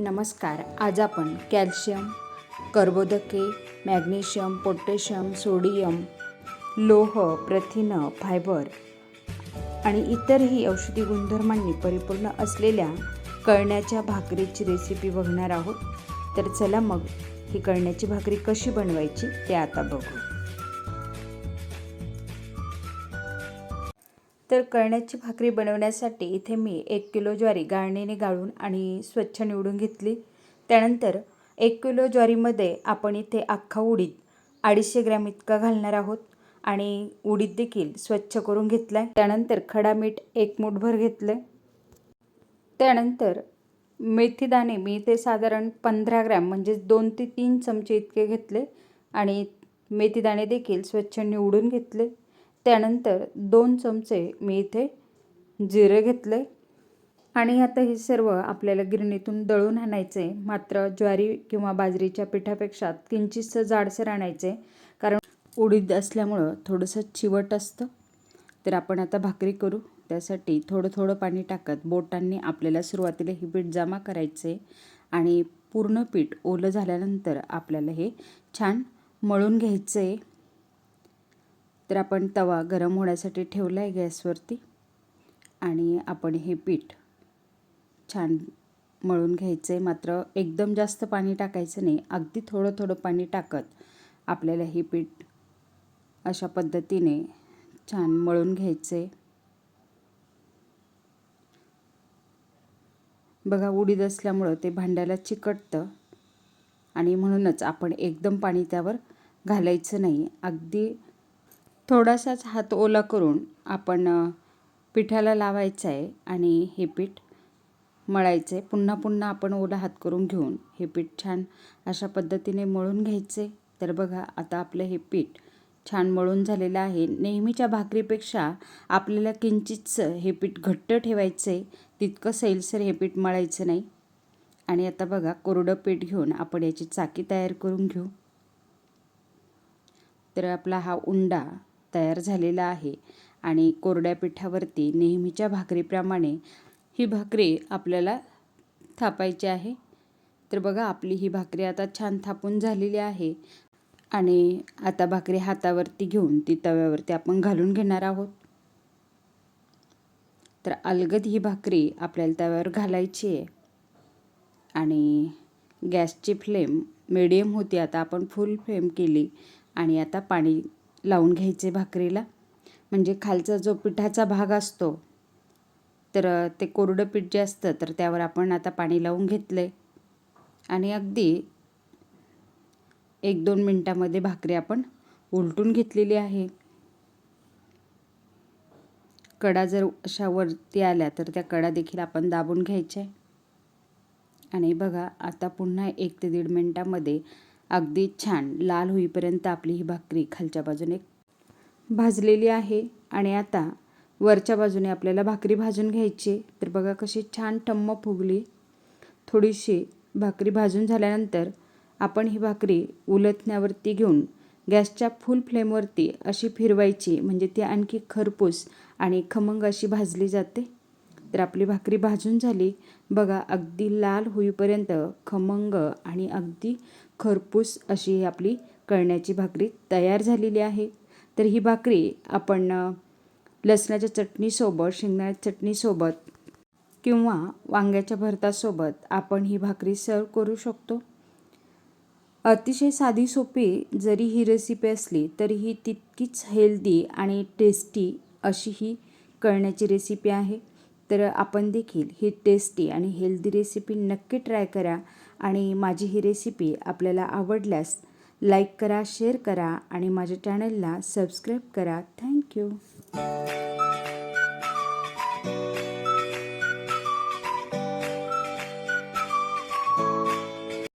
नमस्कार आज आपण कॅल्शियम कर्बोदके मॅग्नेशियम पोटॅशियम सोडियम लोह प्रथिनं फायबर आणि इतरही औषधी गुणधर्मांनी परिपूर्ण असलेल्या कळण्याच्या भाकरीची रेसिपी बघणार आहोत. तर चला मग ही कळण्याची भाकरी कशी बनवायची ते आता बघू. तर कळण्याची भाकरी बनवण्यासाठी इथे मी एक किलो ज्वारी गाळणीने गाळून आणि स्वच्छ निवडून घेतली. त्यानंतर एक किलो ज्वारीमध्ये आपण इथे अख्खा उडीद अडीचशे ग्रॅम इतका घालणार आहोत आणि उडीद देखील स्वच्छ करून घेतला आहे त्यानंतर खडा मीठ एक मूठभर घेतलं आहे त्यानंतर मेथीदाणे मी इथे साधारण पंधरा ग्रॅम म्हणजेच दोन ते तीन चमचे इतके घेतले आणि मेथीदाणे देखील स्वच्छ निवडून घेतले. त्यानंतर दोन चमचे मी इथे जिरे घेतले. आणि आता हे सर्व आपल्याला गिरणीतून दळून आणायचे. मात्र ज्वारी किंवा बाजरीच्या पिठापेक्षा किंचितसं जाडसर आणायचे. कारण उडीद असल्यामुळं थोडंसं चिवट असतं. तर आपण आता भाकरी करू. त्यासाठी थोडं थोडं पाणी टाकत बोटांनी आपल्याला सुरुवातीला हे पीठ जमा करायचे. आणि पूर्ण पीठ ओलं झाल्यानंतर आपल्याला हे छान मळून घ्यायचं. आहे तर आपण तवा गरम होण्यासाठी ठेवला आहे गॅसवरती आणि आपण हे पीठ छान मळून घ्यायचं आहे मात्र एकदम जास्त पाणी टाकायचं नाही. अगदी थोडं थोडं पाणी टाकत आपल्याला हे पीठ अशा पद्धतीने छान मळून घ्यायचं आहे बघा उडीद असल्यामुळं ते भांड्याला चिकटतं आणि म्हणूनच आपण एकदम पाणी त्यावर घालायचं नाही. अगदी थोडासाच हात ओला करून आपण पिठाला लावायचं आहे आणि हे पीठ मळायचं आहे पुन्हा पुन्हा आपण ओला हात करून घेऊन हे पीठ छान अशा पद्धतीने मळून घ्यायचे तर बघा आता आपलं हे पीठ छान मळून झालेलं आहे. नेहमीच्या भाकरीपेक्षा आपल्याला किंचितचं हे पीठ घट्ट ठेवायचं आहे तितकं सैलसर हे पीठ मळायचं नाही. आणि आता बघा कोरडं पीठ घेऊन आपण याची चाकी तयार करून घेऊ. तर आपला हा उंडा तयार झालेला आहे. आणि कोरड्या पिठावरती नेहमीच्या भाकरीप्रमाणे ही भाकरी आपल्याला थापायची आहे. तर बघा आपली ही भाकरी आता छान थापून झालेली आहे. आणि आता भाकरी हातावरती घेऊन ती तव्यावरती आपण घालून घेणार आहोत. तर अलगद ही भाकरी आपल्याला तव्यावर घालायची आहे. आणि गॅसची फ्लेम मिडियम होती. आता आपण फुल फ्लेम केली आणि आता पाणी लावून घ्यायचे भाकरीला. म्हणजे खालचा जो पिठाचा भाग असतो तर ते कोरडं पीठ जे असतं तर त्यावर आपण आता पाणी लावून घेतलं आहे आणि अगदी एक दोन मिनटामध्ये भाकरी आपण उलटून घेतलेली आहे. कडा जर अशा वरती आल्या तर त्या कडा देखील आपण दाबून घ्यायच्या आणि बघा आता पुन्हा एक ते दीड मिनटामध्ये अगदी छान. लाल होईपर्यंत आपली ही भाकरी खालच्या बाजूने भाजलेली आहे. आणि आता वरच्या बाजूने आपल्याला भाकरी भाजून घ्यायची तर बघा कशी छान टम्म फुगली. थोडीशी भाकरी भाजून झाल्यानंतर आपण ही भाकरी उलथण्यावरती घेऊन गॅसच्या फुल फ्लेमवरती अशी फिरवायची. म्हणजे ती आणखी खरपूस आणि खमंग अशी भाजली जाते. तर आपली भाकरी भाजून झाली. बघा अगदी लाल होईपर्यंत खमंग आणि अगदी खरपूस अशी ही आपली कळण्याची भाकरी तयार झालेली आहे. तर ही भाकरी आपण लसणाच्या चटणीसोबत शेंगदाण्याच्या चटणीसोबत किंवा वांग्याच्या भरतासोबत आपण ही भाकरी सर्व करू शकतो. अतिशय साधी सोपी जरी ही रेसिपी असली तरी ही तितकीच हेल्दी आणि टेस्टी अशी ही कळण्याची रेसिपी आहे. तर आपण देखील ही टेस्टी आणि हेल्दी रेसिपी नक्की ट्राय करा आणि माझी ही रेसिपी आपल्याला आवडल्यास लाईक करा शेअर करा आणि माझ्या चॅनलला सबस्क्राईब करा. थँक्यू